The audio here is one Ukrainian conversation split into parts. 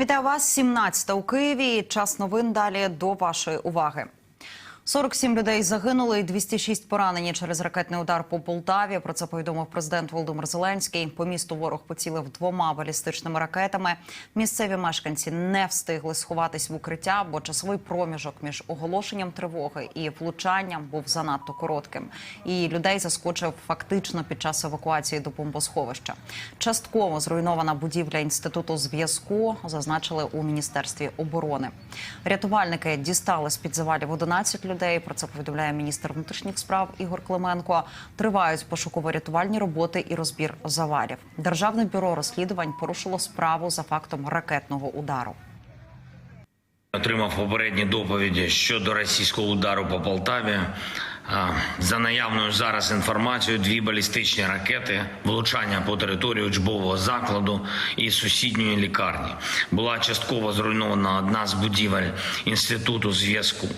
Вітаю вас 17 у Києві. Час новин далі до вашої уваги. 47 людей загинули і 206 поранені через ракетний удар по Полтаві. Про це повідомив президент Володимир Зеленський. По місту ворог поцілив двома балістичними ракетами. Місцеві мешканці не встигли сховатись в укриття, бо часовий проміжок між оголошенням тривоги і влучанням був занадто коротким. І людей заскочив фактично під час евакуації до бомбосховища. Частково зруйнована будівля інституту зв'язку зазначили у міністерстві оборони. Рятувальники дістали з під завалів 11 людей. Про це повідомляє міністр внутрішніх справ Ігор Клименко. Тривають пошуково-рятувальні роботи і розбір завалів. Державне бюро розслідувань порушило справу за фактом ракетного удару. Отримав попередні доповіді щодо російського удару по Полтаві. За наявною зараз інформацією, дві балістичні ракети, влучання по території учбового закладу і сусідньої лікарні. Була частково зруйнована одна з будівель інституту зв'язку.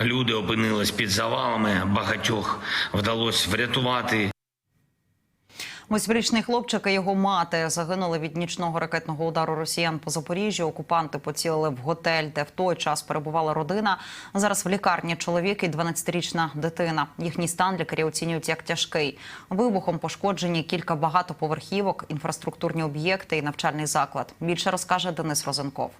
Люди опинились під завалами. Багатьох вдалося врятувати. Восьмирічний хлопчик і його мати загинули від нічного ракетного удару росіян по Запоріжжю. Окупанти поцілили в готель, де в той час перебувала родина. Зараз в лікарні чоловік і 12-річна дитина. Їхній стан лікарі оцінюють як тяжкий. Вибухом пошкоджені кілька багатоповерхівок, інфраструктурні об'єкти і навчальний заклад. Більше розкаже Денис Розенков.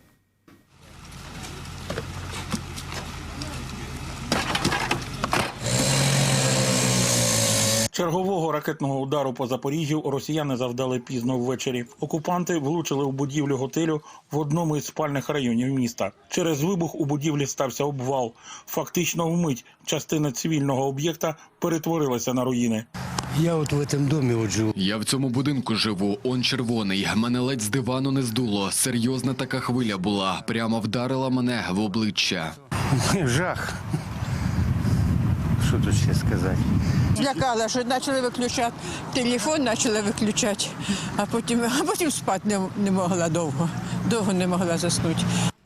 Чергового ракетного удару по Запоріжжю росіяни завдали пізно ввечері. Окупанти влучили у будівлю готелю в одному із спальних районів міста. Через вибух у будівлі стався обвал. Фактично, вмить частина цивільного об'єкта перетворилася на руїни. Я от в этом доме вот живу. Я в цьому будинку живу. Он червоний. Мене ледь з дивану не здуло. Серйозна така хвиля була. Прямо вдарила мене в обличчя. Жах. Що тут ще сказати? Злякала, що почали виключати телефон, почали виключати, а потім, а потім спати не, не могла довго. Довго не могла заснути.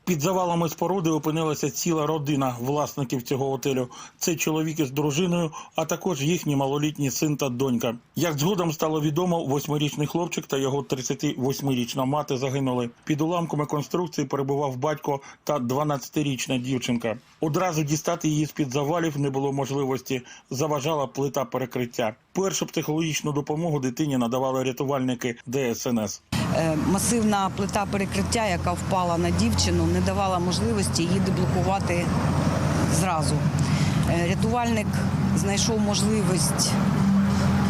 Під завалами споруди опинилася ціла родина власників цього готелю. Це чоловік із дружиною, а також їхній малолітній син та донька. Як згодом стало відомо, восьмирічний хлопчик та його 38-річна мати загинули. Під уламками конструкції перебував батько та 12-річна дівчинка. Одразу дістати її з під завалів не було можливості. Заважала плита перекриття. Першу психологічну допомогу дитині надавали рятувальники ДСНС. Е, масивна плита перекриття, яка впала на дівчину, не давала можливості її деблокувати зразу. Е, Рятувальник знайшов можливість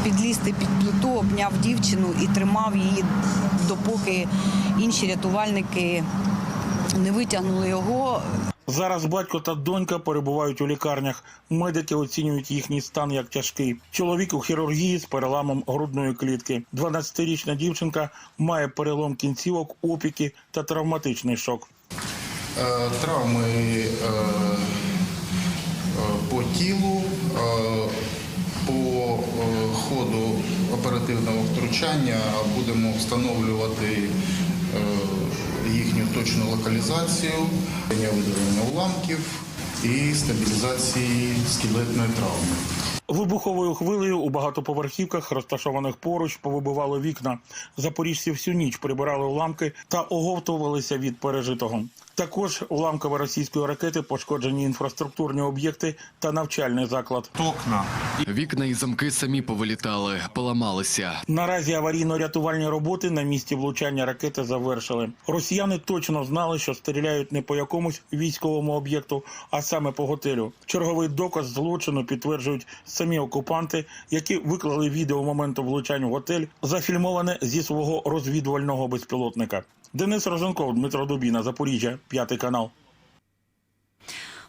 підлізти під плиту, обняв дівчину і тримав її, допоки інші рятувальники не витягнули його. Зараз батько та донька перебувають у лікарнях. Медики оцінюють їхній стан як тяжкий. Чоловік у хірургії з переламом грудної клітки. 12-річна дівчинка має перелом кінцівок, опіки та травматичний шок. Е, Травми е, е, по тілу, по ходу оперативного втручання будемо встановлювати їхню точну локалізацію, видалення уламків і стабілізації скелетної травми. Вибуховою хвилею у багатоповерхівках, розташованих поруч, повибивало вікна. Запоріжці всю ніч прибирали уламки та оговтувалися від пережитого. Також уламками російської ракети пошкоджені інфраструктурні об'єкти та навчальний заклад. Окна Вікна і замки самі повилітали, поламалися. Наразі аварійно-рятувальні роботи на місці влучання ракети завершили. Росіяни точно знали, що стріляють не по якомусь військовому об'єкту, а саме по готелю. Черговий доказ злочину підтверджують самі окупанти, які виклали відео моменту влучання в готель, зафільмоване зі свого розвідувального безпілотника. Денис Роженков, Дмитро Дубіна, Запоріжжя, п'ятий канал.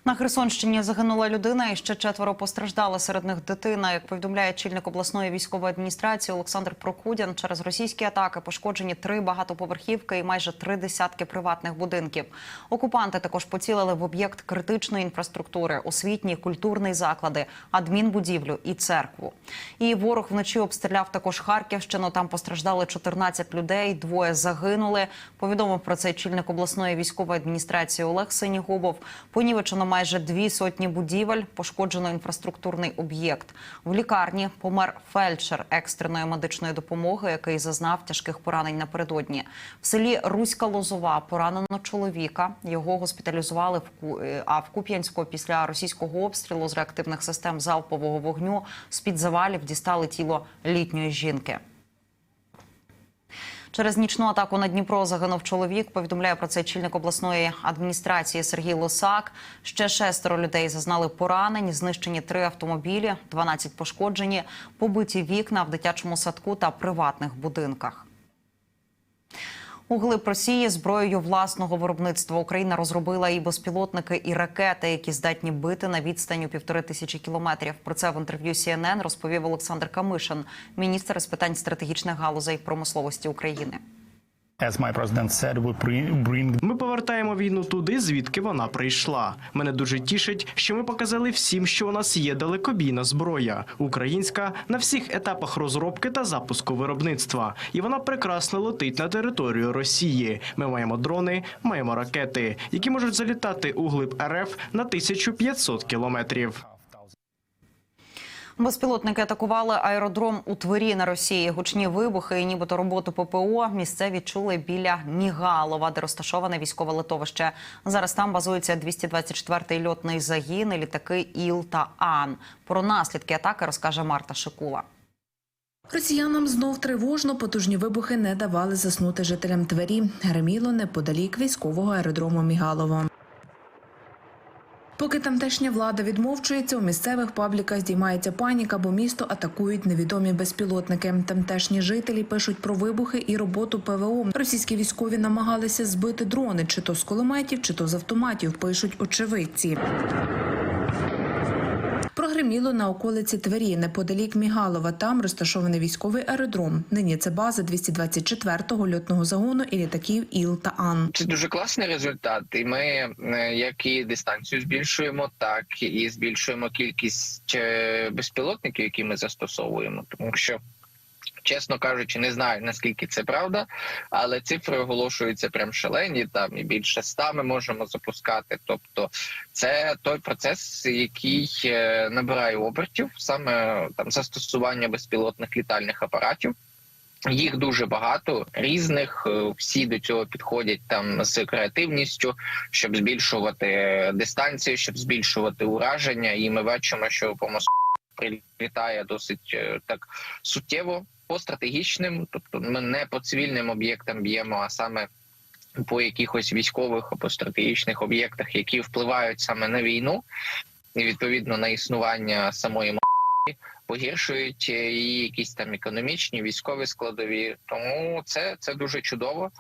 На Херсонщині загинула людина і ще четверо постраждали. Серед них дитина. Як повідомляє чільник обласної військової адміністрації Олександр Прокудян, через російські атаки пошкоджені три багатоповерхівки і майже три десятки приватних будинків. Окупанти також поцілили в об'єкт критичної інфраструктури, освітні, культурний заклади, адмінбудівлю і церкву. І ворог вночі обстріляв також Харківщину. Там постраждали 14 людей, двоє загинули. Повідомив про це чільник обласної військової адміністрації Олег Синігубов. Понівечено майже дві сотні будівель, пошкоджено інфраструктурний об'єкт. В лікарні помер фельдшер екстреної медичної допомоги, який зазнав тяжких поранень напередодні. В селі Руська Лозова поранено чоловіка. Його госпіталізували в е, а в Куп'янську після російського обстрілу з реактивних систем залпового вогню з під завалів дістали тіло літньої жінки. Через нічну атаку на Дніпро загинув чоловік. Повідомляє про це чільник обласної адміністрації Сергій Лосак. Ще шестеро людей зазнали поранень, знищені три автомобілі, 12 пошкоджені, побиті вікна в дитячому садку та приватних будинках. У глиб Росії зброєю власного виробництва Україна розробила і безпілотники, і ракети, які здатні бити на відстані півтори тисячі кілометрів. Про це в інтерв'ю CNN розповів Олександр Камишин, міністр з питань стратегічних галузей промисловості України. Ми повертаємо війну туди, звідки вона прийшла. Мене дуже тішить, що ми показали всім, що у нас є далекобійна зброя, українська на всіх етапах розробки та запуску виробництва, і вона прекрасно летить на територію Росії. Ми маємо дрони, маємо ракети, які можуть залітати у глиб РФ на 1500 кілометрів. Безпілотники атакували аеродром у Твері на Росії. Гучні вибухи і нібито роботу ППО місцеві чули біля Нігалова, де розташоване військове литовище. Зараз там базується 224-й льотний загін, і літаки Іл та Ан. Про наслідки атаки розкаже Марта Шикула. Росіянам знов тривожно потужні вибухи не давали заснути жителям Твері. Греміло неподалік військового аеродрому Мігалово. Поки тамтешня влада відмовчується, у місцевих пабліках здіймається паніка, бо місто атакують невідомі безпілотники. Тамтешні жителі пишуть про вибухи і роботу ПВО. Російські військові намагалися збити дрони, чи то з кулеметів, чи то з автоматів. Пишуть очевидці. Прогреміло на околиці Твері, неподалік Мігалова. Там розташований військовий аеродром. Нині це база 224-го льотного загону і літаків Іл та Ан. Це дуже класний результат, і ми е, як і дистанцію збільшуємо, так і збільшуємо кількість е, безпілотників, які ми застосовуємо, тому що. Чесно кажучи, не знаю наскільки це правда, але цифри оголошуються прям шалені. Там і більше ста ми можемо запускати. Тобто, це той процес, який е, набирає обертів, саме там застосування безпілотних літальних апаратів. Їх дуже багато різних. е, Всі до цього підходять там з креативністю, щоб збільшувати дистанцію, щоб збільшувати ураження. І ми бачимо, що по Москві прилітає досить е, так суттєво по стратегічним, тобто ми не по цивільним об'єктам б'ємо, а саме по якихось військових або стратегічних об'єктах, які впливають саме на війну і відповідно на існування самої погіршують е, її якісь там економічні військові складові. Тому це, це дуже чудово.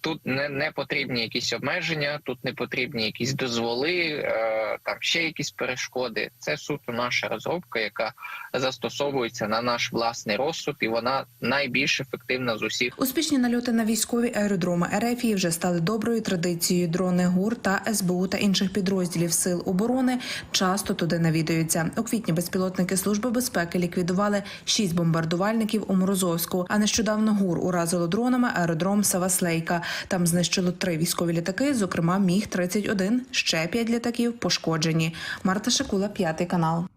Тут не, не потрібні якісь обмеження, тут не потрібні якісь дозволи, е, там ще якісь перешкоди. Це суто наша розробка, яка застосовується на наш власний розсуд, і вона найбільш ефективна з усіх. Успішні нальоти на військові аеродроми Ерефії вже стали доброю традицією. Дрони ГУР та СБУ та інших підрозділів сил оборони часто туди навідуються. У квітні безпілотники служби безпеки ліквідували шість бомбардувальників у Морозовську. А нещодавно ГУР уразило дронами аеродром Саваслейка. Там знищило три військові літаки, зокрема Міг 31 Ще п'ять літаків пошкоджені. Марта Шикула, п'ятий канал.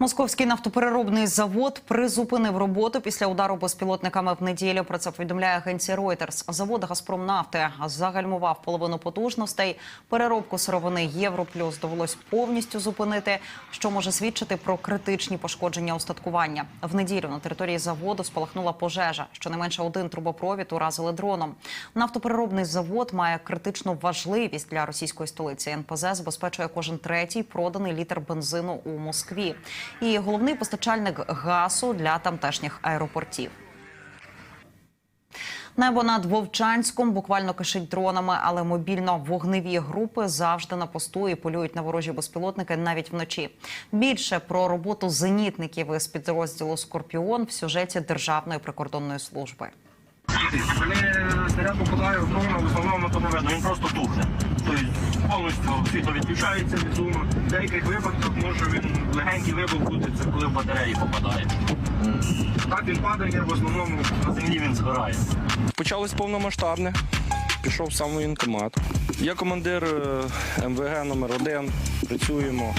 Московський нафтопереробний завод призупинив роботу після удару безпілотниками в неділю. Про це повідомляє агенція Reuters. Завод Газпромнафти загальмував половину потужностей. Переробку сировини Європлюс довелось повністю зупинити, що може свідчити про критичні пошкодження устаткування. В неділю на території заводу спалахнула пожежа. Щонайменше один трубопровід уразили дроном. Нафтопереробний завод має критичну важливість для російської столиці. НПЗ забезпечує кожен третій проданий літр бензину у Москві і головний постачальник газу для тамтешніх аеропортів. Небо над Вовчанськом буквально кишить дронами, але мобільно-вогневі групи завжди на посту і полюють на ворожі безпілотники навіть вночі. Більше про роботу зенітників із підрозділу Скорпіон в сюжеті Державної прикордонної служби. Коли снаряд попадає в дрона, в основному не видно, він просто тухне. Повністю світло відключається від зуму. В деяких випадках може він легенький вибух бути, це коли в батареї попадає. Так він падає, в основному на землі він згорає. Почалось повномасштабне. пішов сам воєнкомат. Я командир е, МВГ номер 1 Працюємо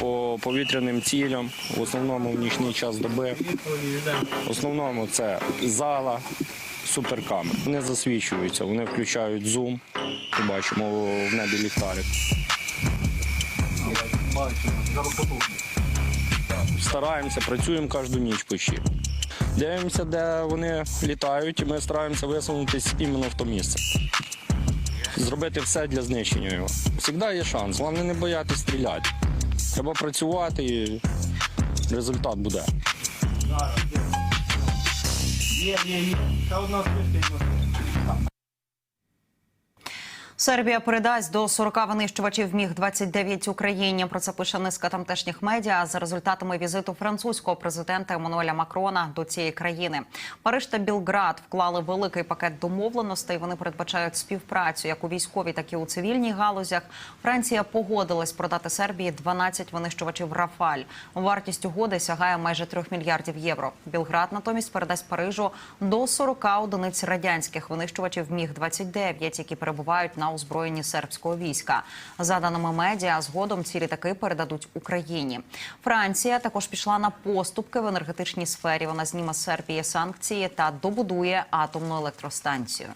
по повітряним цілям, в основному в нічний час доби. В основному це зала, суперкамер. Вони засвічуються, вони включають зум. Побачимо в небі ліхтарик. Стараємося, працюємо кожну ніч почти. Дивимося, де вони літають, і ми стараємося висунутися іменно в то місце. Зробити все для знищення його. Завжди є шанс, головне не боятися стріляти. Треба працювати і результат буде. Сербія передасть до 40 винищувачів міг 29 Україні. Про це пише низка тамтешніх медіа за результатами візиту французького президента Еммануеля Макрона до цієї країни. Париж та Білград вклали великий пакет домовленостей. Вони передбачають співпрацю як у військовій, так і у цивільній галузях. Франція погодилась продати Сербії 12 винищувачів Рафаль. Вартість угоди сягає майже 3 мільярдів євро. Білград натомість передасть Парижу до 40 одиниць радянських винищувачів міг 29 які перебувають на озброєнні сербського війська. За даними медіа, згодом ці літаки передадуть Україні. Франція також пішла на поступки в енергетичній сфері. Вона зніме Сербії санкції та добудує атомну електростанцію.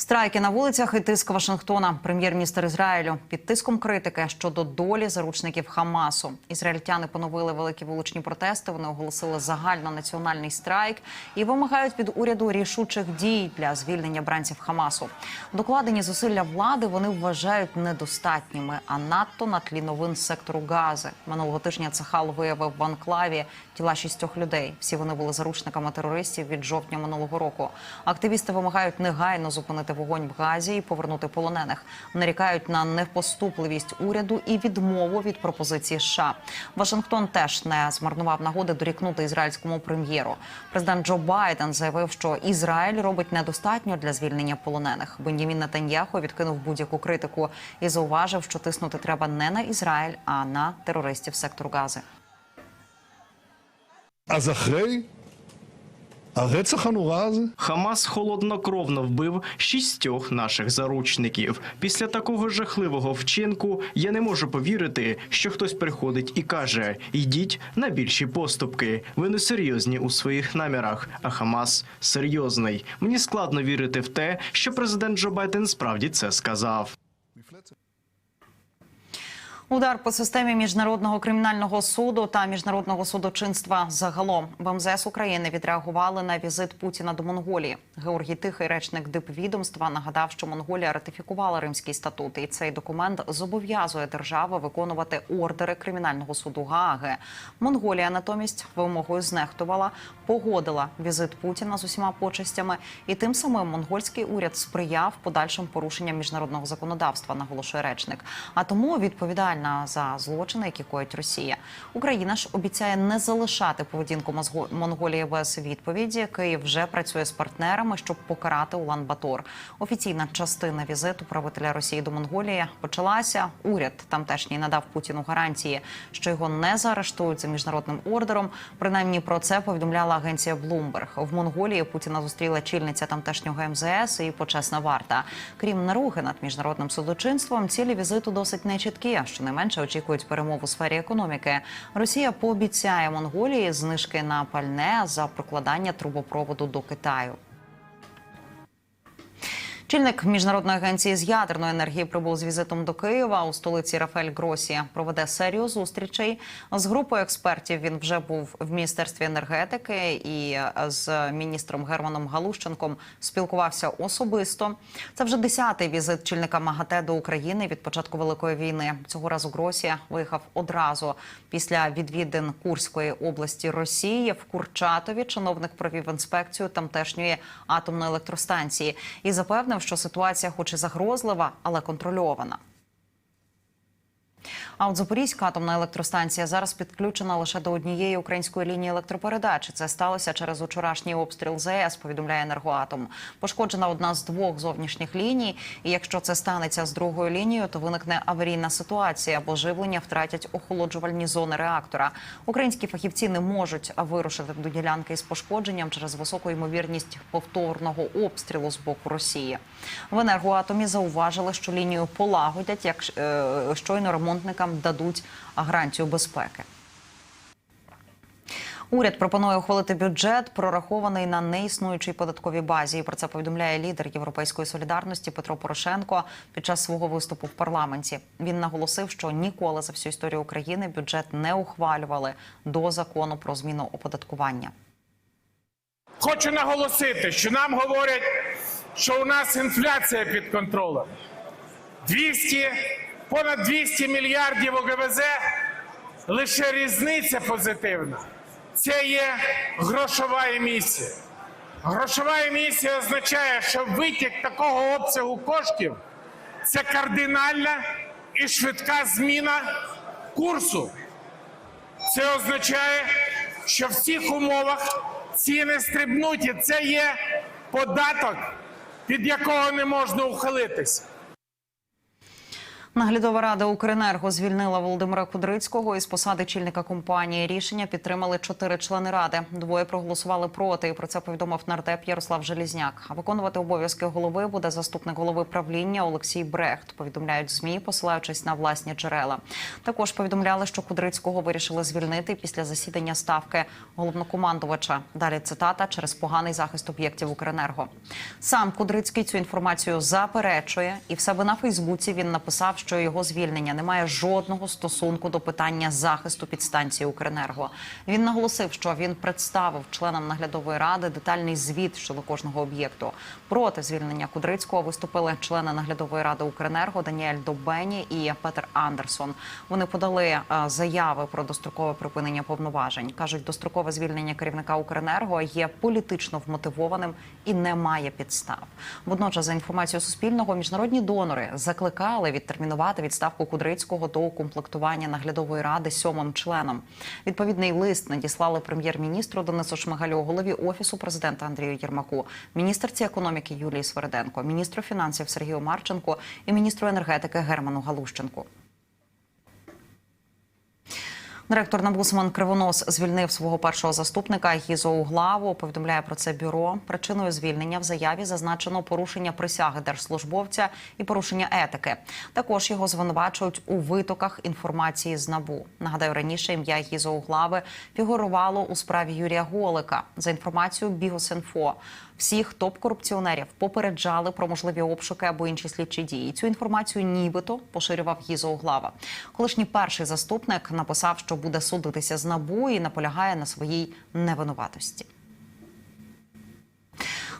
Страйки на вулицях і тиск Вашингтона. Прем'єр-міністр Ізраїлю під тиском критики щодо долі заручників Хамасу. Ізраїльтяни поновили великі вуличні протести. Вони оголосили загальнонаціональний страйк і вимагають від уряду рішучих дій для звільнення бранців Хамасу. Докладені зусилля влади вони вважають недостатніми, а надто на тлі новин сектору Гази. Минулого тижня Цехал виявив в анклаві тіла шістьох людей. Всі вони були заручниками терористів від жовтня минулого року. Активісти вимагають негайно зупинити вогонь в Газі і повернути полонених. Нарікають на непоступливість уряду і відмову від пропозиції США. Вашингтон теж не змарнував нагоди дорікнути ізраїльському прем'єру. Президент Джо Байден заявив, що Ізраїль робить недостатньо для звільнення полонених. Бенjamін Нетаньяху відкинув будь-яку критику і зауважив, що тиснути треба не на Ізраїль, а на терористів сектору Гази. אז אחרי הרצח הנורא הזה, Хамас холоднокровно вбив шістьох наших заручників. Після такого жахливого вчинку я не можу повірити, що хтось приходить і каже: йдіть на більші поступки. Ви не серйозні у своїх намірах. А Хамас серйозний. Мені складно вірити в те, що президент Джо Байден справді це сказав. Удар по системі міжнародного кримінального суду та міжнародного судочинства загалом в МЗС України відреагували на візит Путіна до Монголії. Георгій Тихий, речник дипвідомства, нагадав, що Монголія ратифікувала Римський статут, і цей документ зобов'язує держави виконувати ордери кримінального суду Гааги. Монголія натомість вимогою знехтувала, погодила візит Путіна з усіма почестями, і тим самим монгольський уряд сприяв подальшим порушенням міжнародного законодавства, наголошує речник. А тому відповідальна за злочини, які коїть Росія. Україна ж обіцяє не залишати поведінку Монголії без відповіді. Київ вже працює з партнерами, щоб покарати Улан-Батор. Офіційна частина візиту правителя Росії до Монголії почалася. Уряд тамтешній надав Путіну гарантії, що його не заарештують за міжнародним ордером. Принаймні про це повідомляла агенція Bloomberg. В Монголії Путіна зустріла чільниця тамтешнього МЗС і почесна варта. Крім наруги над міжнародним судочинством, цілі візиту досить нечіткі. Щонайменше очікують перемов у сфері економіки. Росія пообіцяє Монголії знижки на пальне за прокладання трубопроводу до Китаю. Чільник міжнародної агенції з ядерної енергії прибув з візитом до Києва у столиці Рафель Гросі. Проведе серію зустрічей з групою експертів. Він вже був в міністерстві енергетики і з міністром Германом Галущенком спілкувався особисто. Це вже десятий візит чільника МАГАТЕ до України від початку великої війни. Цього разу Гросі виїхав одразу після відвідин Курської області Росії в Курчатові. Чиновник провів інспекцію тамтешньої атомної електростанції і запевнив, що ситуація, хоч і загрозлива, але контрольована. А от Запорізька атомна електростанція зараз підключена лише до однієї української лінії електропередачі. Це сталося через учорашній обстріл ЗАЕС, повідомляє енергоатом. Пошкоджена одна з двох зовнішніх ліній. І якщо це станеться з другою лінією, то виникне аварійна ситуація, бо живлення втратять охолоджувальні зони реактора. Українські фахівці не можуть вирушити до ділянки із пошкодженням через високу ймовірність повторного обстрілу з боку Росії. В енергоатомі зауважили, що лінію полагодять, як е, щойно ремонтникам дадуть гарантію безпеки. Уряд пропонує ухвалити бюджет, прорахований на неіснуючій податковій базі. І Про це повідомляє лідер Європейської солідарності Петро Порошенко під час свого виступу в парламенті. Він наголосив, що ніколи за всю історію України бюджет не ухвалювали до закону про зміну оподаткування. Хочу наголосити, що нам говорять, що у нас інфляція під контролем. 200, понад 200 мільярдів ОГВЗ – лише різниця позитивна. Це є грошова емісія. Грошова емісія означає, що витік такого обсягу коштів – це кардинальна і швидка зміна курсу. Це означає, що в цих умовах ціни стрибнуть, і це є податок, від якого не можна ухилитися. Наглядова рада Укренерго звільнила Володимира Кудрицького із посади чільника компанії. Рішення підтримали чотири члени ради. Двоє проголосували проти. Про це повідомив нардеп Ярослав Желізняк. А виконувати обов'язки голови буде заступник голови правління Олексій Брехт. Повідомляють змі, посилаючись на власні джерела. Також повідомляли, що Кудрицького вирішили звільнити після засідання ставки головнокомандувача. Далі цитата через поганий захист об'єктів Укренерго. Сам Кудрицький цю інформацію заперечує, і в себе на Фейсбуці він написав, що його звільнення не має жодного стосунку до питання захисту підстанції Укренерго. Він наголосив, що він представив членам наглядової ради детальний звіт щодо кожного об'єкту. Проти звільнення Кудрицького виступили члени наглядової ради Укренерго Даніель Добені і Петер Андерсон. Вони подали е, заяви про дострокове припинення повноважень. кажуть, дострокове звільнення керівника Укренерго є політично вмотивованим і не має підстав. Водночас, за інформацією Суспільного, міжнародні донори закликали відтермінувати відставку Кудрицького до укомплектування наглядової ради сьомим членом. Відповідний лист надіслали прем'єр-міністру Денису Шмигалю, голові офісу президента Андрію Єрмаку, міністерці економіки Юлії Свериденко, міністру фінансів Сергію Марченко і міністру енергетики Герману Галущенку. Директор НАБУ Семен Кривонос звільнив свого першого заступника Гізо Углаву. Повідомляє про це бюро. Причиною звільнення в заяві зазначено порушення присяги держслужбовця і порушення етики. Також його звинувачують у витоках інформації з НАБУ. Нагадаю, раніше ім'я Гізо Углави фігурувало у справі Юрія Голика за інформацією Бігус.Інфо. Всіх топ-корупціонерів попереджали про можливі обшуки або інші слідчі дії. Цю інформацію нібито поширював Гізо Оглава. Колишній перший заступник написав, що буде судитися з набу і наполягає на своїй невинуватості.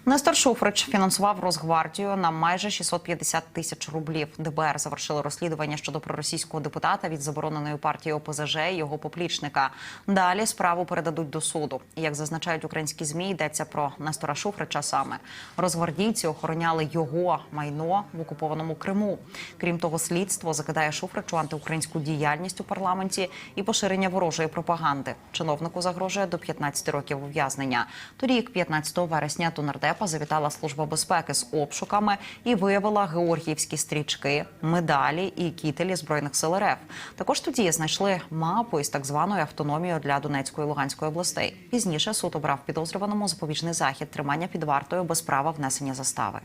Нестор Шуфрич фінансував Росгвардію на майже 650 тисяч рублів. ДБР завершили розслідування щодо проросійського депутата від забороненої партії ОПЗЖ і його поплічника. Далі справу передадуть до суду. Як зазначають українські змі, йдеться про Нестора Шуфрича. Саме розгвардійці охороняли його майно в окупованому Криму. Крім того, слідство закидає Шуфричу антиукраїнську діяльність у парламенті і поширення ворожої пропаганди. Чиновнику загрожує до 15 років ув'язнення. Торік, 15 вересня, до нардепа завітала служба безпеки з обшуками і виявила георгіївські стрічки, медалі і кітелі збройних сил РФ. Також тоді знайшли мапу із так званою автономією для Донецької і Луганської областей. Пізніше суд обрав підозрюваному запобіжний захід тримання під вартою без права внесення застави.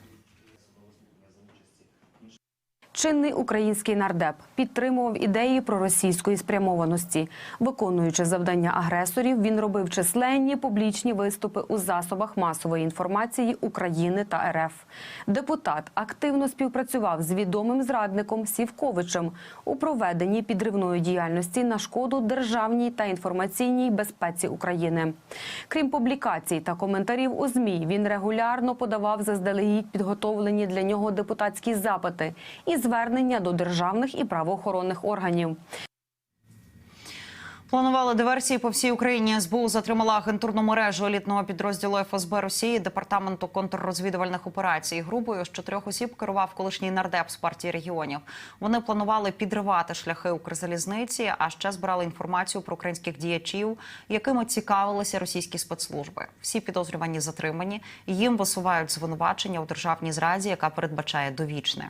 Чинний український нардеп підтримував ідеї проросійської спрямованості. Виконуючи завдання агресорів, він робив численні публічні виступи у засобах масової інформації України та РФ. Депутат активно співпрацював з відомим зрадником Сівковичем у проведенні підривної діяльності на шкоду державній та інформаційній безпеці України. Крім публікацій та коментарів у змі, він регулярно подавав заздалегідь підготовлені для нього депутатські запити і звернення до державних і правоохоронних органів. Планували диверсії по всій Україні. СБУ затримала агентурну мережу елітного підрозділу ФСБ Росії департаменту контррозвідувальних операцій. Групою з чотирьох осіб керував колишній нардеп з партії регіонів. Вони планували підривати шляхи Укрзалізниці, а ще збирали інформацію про українських діячів, якими цікавилися російські спецслужби. Всі підозрювані затримані. Їм висувають звинувачення у державній зраді, яка передбачає довічне.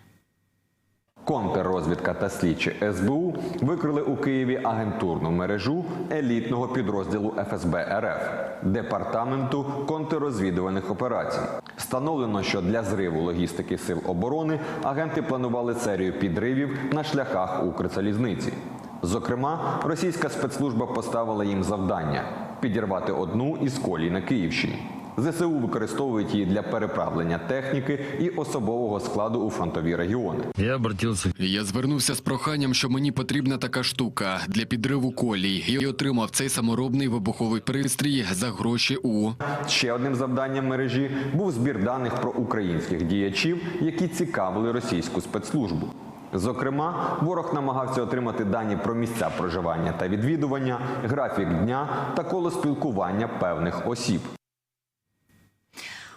Контррозвідка та слідчі СБУ викрили у Києві агентурну мережу елітного підрозділу ФСБ РФ департаменту контррозвідувальних операцій. Встановлено, що для зриву логістики сил оборони агенти планували серію підривів на шляхах Укрзалізниці. Зокрема, російська спецслужба поставила їм завдання підірвати одну із колій на Київщині. ЗСУ використовують її для переправлення техніки і особового складу у фронтові регіони. Я обратився. Я звернувся з проханням, що мені потрібна така штука для підриву колій, і отримав цей саморобний вибуховий пристрій за гроші у Ще одним завданням мережі був збір даних про українських діячів, які цікавили російську спецслужбу. Зокрема, ворог намагався отримати дані про місця проживання та відвідування, графік дня та коло спілкування певних осіб.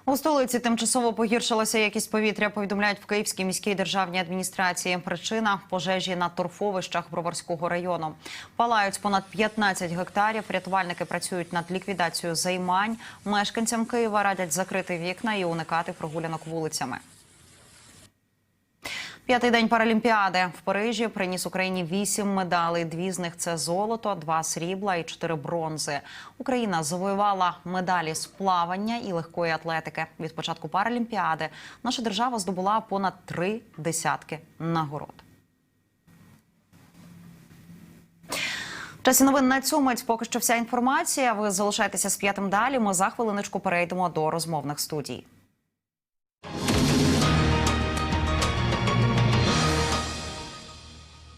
У столиці тимчасово погіршилася якість повітря. Повідомляють в Київській міській державній адміністрації. Причина пожежі на торфовищах Броварського району. Палають понад 15 гектарів. Рятувальники працюють над ліквідацією займань. Мешканцям Києва радять закрити вікна і уникати прогулянок вулицями. П'ятий день Паралімпіади в Парижі приніс Україні вісім медалей. Дві з них це золото, два срібла і чотири бронзи. Україна завоювала медалі з плавання і легкої атлетики. Від початку Паралімпіади наша держава здобула понад три десятки нагород. Часі новин на мить поки що вся інформація. Ви залишайтеся з п'ятим далі. Ми за хвилиночку перейдемо до розмовних студій.